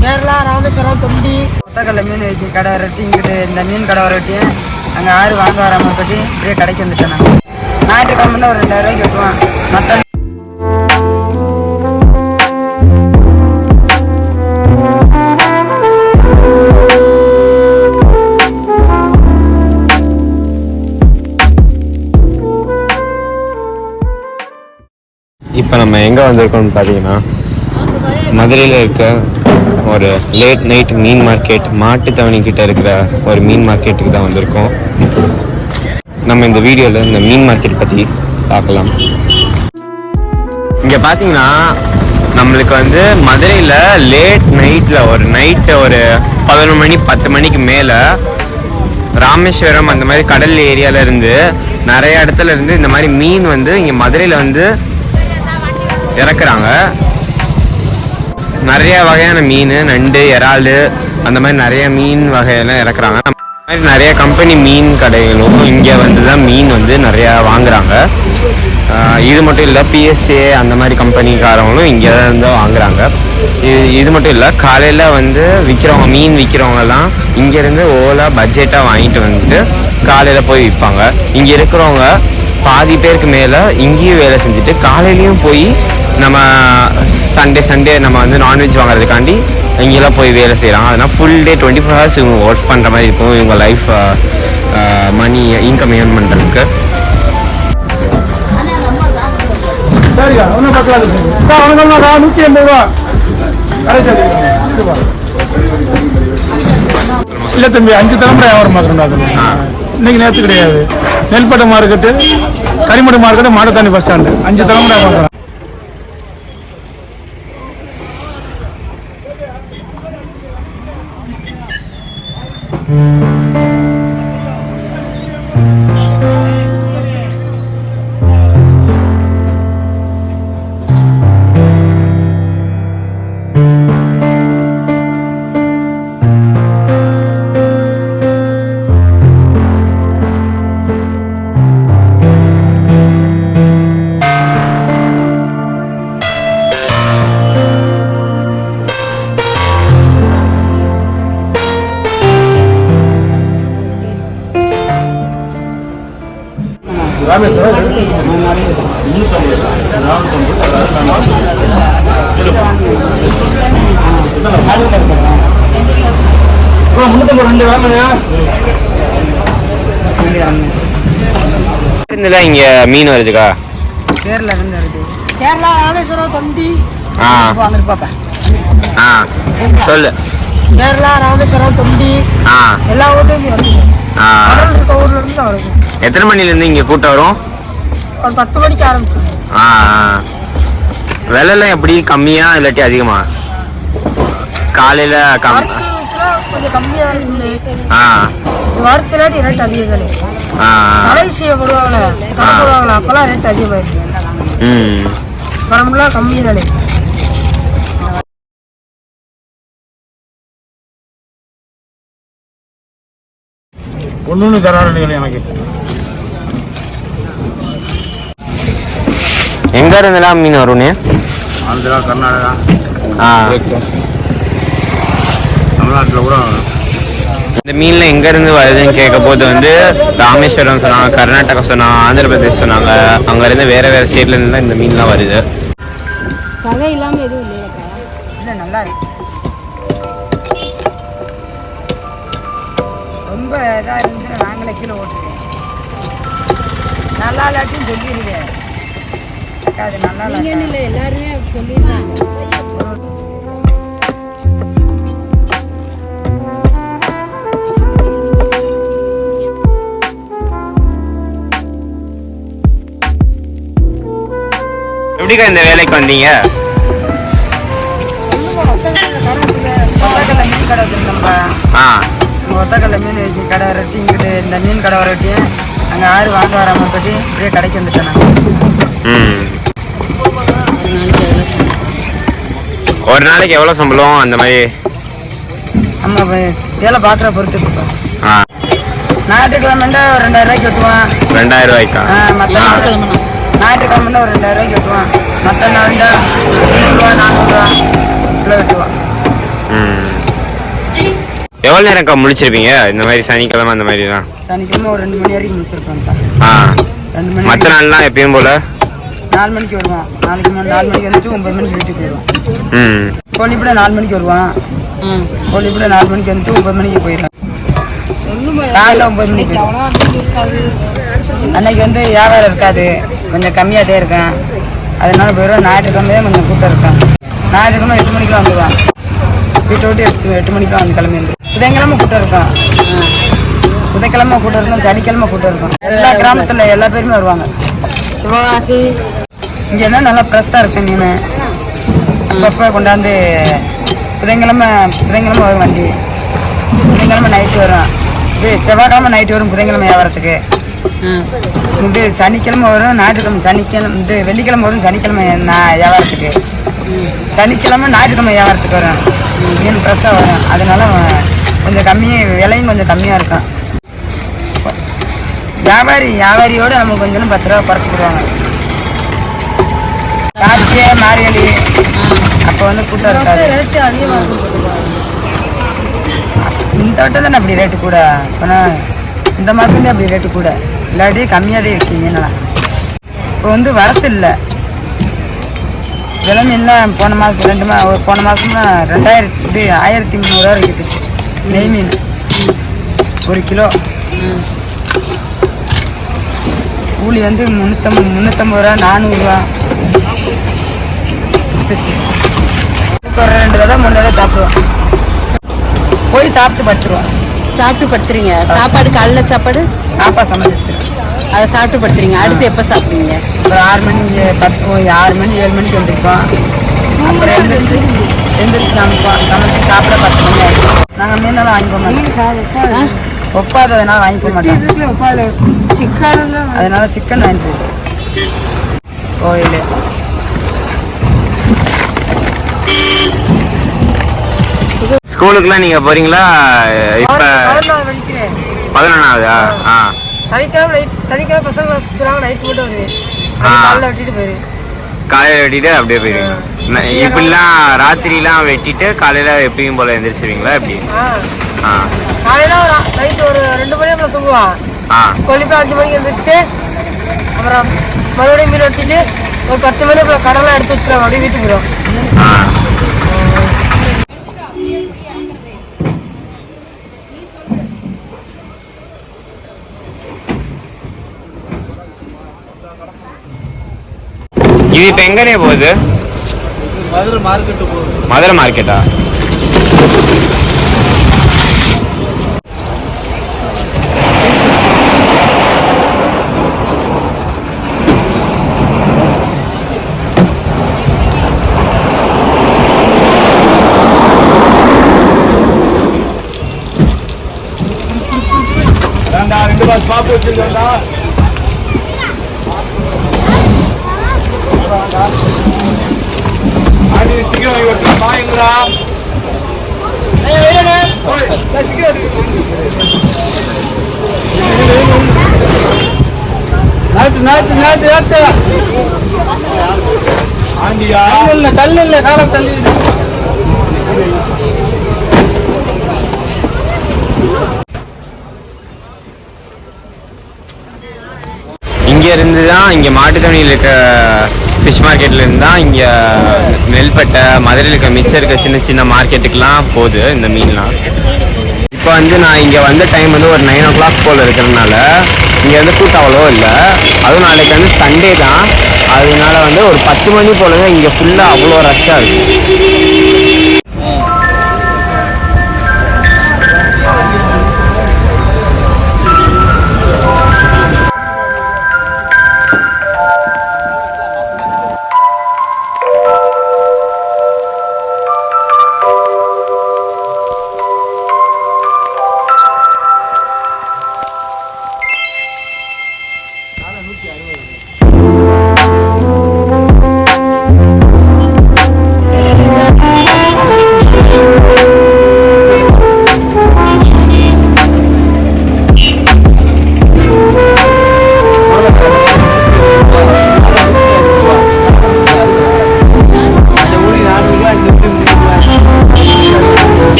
கேரளா ராமேஸ்வரம் தொண்டி. கொத்தக்கல்ல மீன் வச்சு கடை வரட்டி இங்கிட்டு இந்த மீன் கடை வரட்டி அங்கே ஆறு வாங்க வராமல் கட்டி அப்படியே கடைக்கு வந்துட்டேன் நான். ஞாயிற்றுக்கிழமை ஒரு ரெண்டாயிரம் ரூபாய் வெட்டுவான் மற்ற இப்போ நம்ம எங்கே வந்திருக்கோம்னு பார்த்தீங்கன்னா மதுரையில் இருக்க ஒரு லேட் நைட் மீன் மார்க்கெட் மாட்டுத்தவணி கிட்ட இருக்கிற ஒரு மீன் மார்க்கெட்டுக்கு தான் வந்திருக்கோம். நம்ம இந்த வீடியோவில் இந்த மீன் மார்க்கெட் பற்றி பார்க்கலாம். இங்கே பார்த்தீங்கன்னா நம்மளுக்கு வந்து மதுரையில் லேட் நைட்டில் ஒரு நைட்டு ஒரு பதினொன்று மணி பத்து மணிக்கு மேலே ராமேஸ்வரம் அந்த மாதிரி கடல் ஏரியால இருந்து நிறைய இடத்துல இருந்து இந்த மாதிரி மீன் வந்து இங்கே மதுரையில் வந்து இறக்குறாங்க. நிறைய வகையான மீன் நண்டு இறால் அந்த மாதிரி நிறைய மீன் வகையெல்லாம் இறக்குறாங்க. அந்த மாதிரி நிறைய கம்பெனி மீன் கடைகளும் இங்கே வந்து தான் மீன் வந்து நிறையா வாங்குறாங்க. இது மட்டும் இல்லை பிஎஸ்ஏ அந்த மாதிரி கம்பெனிக்காரவங்களும் இங்கே தான் இருந்து வாங்குறாங்க. இது இது மட்டும் இல்லை காலையில் வந்து விற்கிறவங்க மீன் விற்கிறவங்கலாம் இங்கேருந்து ஓலா பட்ஜெட்டாக வாங்கிட்டு வந்துட்டு காலையில் போய் விற்பாங்க இங்கே இருக்கிறவங்க பாதி பேருக்கு மேலே இங்கேயும் வேலை செஞ்சுட்டு காலையிலையும் போய் நம்ம சண்டே சண்டே நம்ம வந்து நான்வெஜ் வாங்குறதுக்காண்டி இங்கெல்லாம் போய் வேலை செய்கிறாங்க அதனால் full day twenty four hours இவங்க ஒர்க் பண்ணுற மாதிரி இருக்கும். இவங்க லைஃப் மணி இன்கம் ஏர்ன் பண்ணுறதுக்கு ஒன்றும் நூற்றி எண்பது ரூபா. கரைச்சாரி இல்லை தம்பி அஞ்சு தலைமுறை வியாபாரம் பார்க்குறோம் இன்னைக்கு நேற்று கிடையாது. நெல்பட்டை மார்க்கெட்டு கரிமடு மார்க்கெட்டு மாடத்தாண்டி பஸ் ஸ்டாண்டு அஞ்சு தலைமுறை பார்க்குறோம் ரெண்டு வேணுங்க இருந்துல இங்கே மீன் வருதுக்கா. கேரளா இருந்து வருது. கேரளா ராமேஸ்வரம் தொண்டி. ஆ. அங்கிட்டு ஆ. சொல்லு. கேரளா ராமேஸ்வரம் தொண்டி. ஆ. எல்லா ஊர்லேயும் வருது. ஆ. இருக்க ஊர்ல இருந்து வருது எத்தனை இங்கே கூட்டம் வரும்? ஒரு பத்து மணிக்கு ஆரம்பிச்சு ஆ ஆ. விலைலாம் எப்படி? கம்மியா இல்லாட்டி அதிகமா? காலையில கம் வறுத்துனா கொஞ்சம் கம்மியாக இருக்கு ஆ. வறுத்துலாட்டி ரேட் அதிகம் தானே ஆ. மலேசியா போடுவாங்களே கடை போடுவாங்களே அப்போல்லாம் ரேட் அதிகமாயிருக்கு ம். கம்மி தானே ஒன்று ஒன்று எனக்கு. எங்க இருந்தெல்லாம் மீன் வரும்னு? ஆந்திரா கர்நாடகா. ஆ. தமிழ்நாட்டில் கூட இந்த மீன்ல எங்க இருந்து வருதுன்னு கேட்க போது வந்து ராமேஸ்வரம் சொன்னாங்க கர்நாடகா சொன்னாங்க ஆந்திர பிரதேஷ் சொன்னாங்க. அங்க இருந்து வேற வேற ஸ்டேட்ல இருந்து இந்த மீன்லாம் வருது. சகை இல்லாமல் எதுவும் இல்லையா இல்லை நல்லா இருக்கு. ரொம்ப இதாக இருந்துச்சுன்னா நாங்களே கீழே ஓட்டுருவேன் நல்லா இல்லாட்டின்னு சொல்லிடுவேன் அது நல்லா எல்லாருமே சொல்லிடுறாங்க. எப்படிக்கா இந்த வேலைக்கு வந்தீங்க? ஆ. ஒத்தக்கல்ல மீன் கடை வரட்டி இங்கிட்டு இந்த மீன் கடை வரட்டி அங்கே ஆறு வாங்க வராம கட்டி அப்படியே கடைக்கு வந்துட்டேன் ஒரு நாளைக்கு எவ்வளோ சம்பளம் அந்த மாதிரி? நம்ம வேலை பார்க்குற பொறுத்து ஞாயிற்றுக்கிழமைண்டா ஒரு ரெண்டாயிரம் ரூபாய்க்கு வெட்டுவான் ரெண்டாயிரம் ரூபாய்க்கா? ஆ, ஞாயிற்றுக்கிழமைண்டா ஒரு ரெண்டாயிரம் ரூபாய்க்கு வெட்டுவான் மற்ற நாள்டா நூறுரூவா நானூறுரூவா கிலோ வெட்டுவான் ம். எவ்வளோ நேரம்க்கா முடிச்சிருப்பீங்க இந்த மாதிரி சனிக்கிழமை அந்த மாதிரிலாம். சனிக்கிழமை ஒரு ரெண்டு மணி வரைக்கும் முடிச்சிருப்பான்ப்பா ஆ. ரெண்டு மணி மற்ற நாள்லாம் எப்பயும் போல? நாலு மணிக்கு வருவான். நாளைக்கு மணி நாலு மணிக்கு வந்துட்டு ஒன்பது மணிக்கு வீட்டுக்கு போயிடுவான். ம். கோழிப்பட நாலு மணிக்கு வருவான். ம். கோழிப்பட நாலு மணிக்கு வந்துட்டு ஒன்பது மணிக்கு போயிடுவான் காலைல ஒன்பது மணிக்கு போயிடுவான். அன்னைக்கு வந்து வியாபாரம் இருக்காது. கொஞ்சம் கம்மியாக தான் இருக்கேன். அதனால போயிடுவோம் ஞாயிற்றுக்கிழமையே கொஞ்சம் கூட்டம் இருக்கும். ஞாயிற்றுக்கிழமை எட்டு மணிக்கெலாம் வந்துடுவான். வீட்டை விட்டு எட்டு எட்டு மணிக்கெலாம் வந்து கிளம்பி வந்து புதன்கிழமை கூட்டம் இருக்கும். புதன்கிழமை கூட்டம் இருக்கும் சனிக்கிழமை கூட்டம் இருக்கும். எல்லா கிராமத்தில் எல்லா பேருமே வருவாங்க. சிவகாசி. இங்கே என்ன நல்லா ஃப்ரெஷ்ஷாக இருக்கு மீன் அப்பப்போ கொண்டாந்து புதன்கிழமை புதன்கிழமை வரும் வண்டி. புதன்கிழமை நைட்டு வரும். இது செவ்வாய்க்கிழமை நைட்டு வரும் புதன்கிழமை வியாபாரத்துக்கு. இது சனிக்கிழமை வரும் ஞாயிற்றுக்கிழமை சனிக்கிழமை இது வெள்ளிக்கிழமை வரும் சனிக்கிழமை நான் வியாபாரத்துக்கு. சனிக்கிழமை ஞாயிற்றுக்கிழமை வியாபாரத்துக்கு வரும். மீன் ஃப்ரெஷ்ஷாக வரும். அதனால கொஞ்சம் கம்மியாக விலையும் கொஞ்சம் கம்மியாக இருக்கும். வியாபாரி வியாபாரியோட நமக்கு கொஞ்சம் பத்து ரூபா குறைச்சி போடுவாங்க. கார்த்திகை மார்கழி? அப்போ வந்து கூட்டம் இருக்காது. இந்த வட்டம் தானே அப்படி ரேட்டு கூட? இப்போ இந்த மாதம் அப்படி ரேட்டு கூட. இல்லாட்டி கம்மியாக தான் இருக்கு மீனெல்லாம் இப்போ வந்து வரத்து இல்லை விலை மீன்லாம் போன மாதம் ரெண்டு மா ஒரு போன மாதம்னா ரெண்டாயிரத்தி இது ஆயிரத்தி முந்நூறுரூவா விற்றுச்சு நெய் மீன். ஒரு கிலோ. கூலி வந்து முந்நூற்றம்பது முந்நூற்றம்பது ரூபா நானூறுரூவா ஒரு ரெண்டு தடவை மூணு தடவை சாப்பிடுவோம். போய் சாப்பிட்டு படுத்துருவோம். சாப்பிட்டு படுத்துறீங்க. சாப்பாடு காலைல சாப்பாடு? பாப்பா சமைச்சிச்சு அதை சாப்பிட்டு படுத்துறீங்க. அடுத்து எப்போ சாப்பிடுவீங்க? ஒரு ஆறு மணி பத்து ஆறு மணி ஏழு மணிக்கு வந்திருக்கோம் அப்புறம் எந்திரிச்சு எந்திரிச்சு சமைப்போம். சமைச்சு சாப்பிட பத்து மணி ஆயிடும் நாங்கள் மீனெல்லாம் வாங்கிக்க மாட்டோம்? ஒப்பாததுனால வாங்கிக்க மாட்டோம். உட்காந்து சிக்கன் அதனால சிக்கன் வாங்கிட்டு போயிடுவோம் கோயில். ஸ்கூலுக்குலாம் நீங்கள் போகிறீங்களா இப்போ பதினொன்றாவதா ஆ. சனிக்கிழமை நைட் சனிக்கிழமை பசங்க சுற்றுறாங்க நைட் மட்டும் வருவேன். காலைல வெட்டிட்டு போயிரு. காலையில் வெட்டிட்டு அப்படியே போயிருவீங்க இப்படிலாம் ராத்திரிலாம் வெட்டிட்டு காலையில் எப்பயும் போல் எந்திரிச்சிருவீங்களா எப்படி? ஆ. காலையில நைட்டு ஒரு ரெண்டு மணி அப்புறம் தூங்குவான் ஆ. கொல்லிப்போய் அஞ்சு மணிக்கு எழுந்திரிச்சிட்டு அப்புறம் மறுபடியும் மீன் வெட்டிட்டு ஒரு பத்து மணி அப்புறம் கடலாம் எடுத்து வச்சிருவோம் அப்படியே வீட்டுக்கு போயிடும் ஆ இது இப்போ எங்கனே போகுது? மதுரை மார்க்கெட்டு போகுது. மதுரை மார்க்கெட்டா ரெண்டு பாஸ் பாப்பு வச்சிருக்கா ஆண்டி சீக்கிரம் வாங்கி வரலாம் வாங்கிங்களா நாட்டு நாட்டு நாட்டு நாட்டு. ஆண்டியா. இல்ல தள்ளு இல்ல கால தள்ளி. இங்க இருந்து தான் இங்க மாட்டுத்தவணியில் இருக்க ஃபிஷ் மார்க்கெட்லேருந்து தான் இங்கே நெல்பட்டை மதுரையில் இருக்க மிச்சம் இருக்க சின்ன சின்ன மார்க்கெட்டுக்கெலாம் போகுது இந்த மீன்லாம். இப்போ வந்து நான் இங்கே வந்த டைம் வந்து ஒரு நைன் ஓ கிளாக் போல் இருக்கிறதுனால இங்கே வந்து கூட்டம் அவ்வளோ இல்லை. அதுவும் நாளைக்கு வந்து சண்டே தான். அதனால வந்து ஒரு பத்து மணி போல் தான் இங்கே ஃபுல்லாக அவ்வளோ ரஷ்ஷாக இருக்குது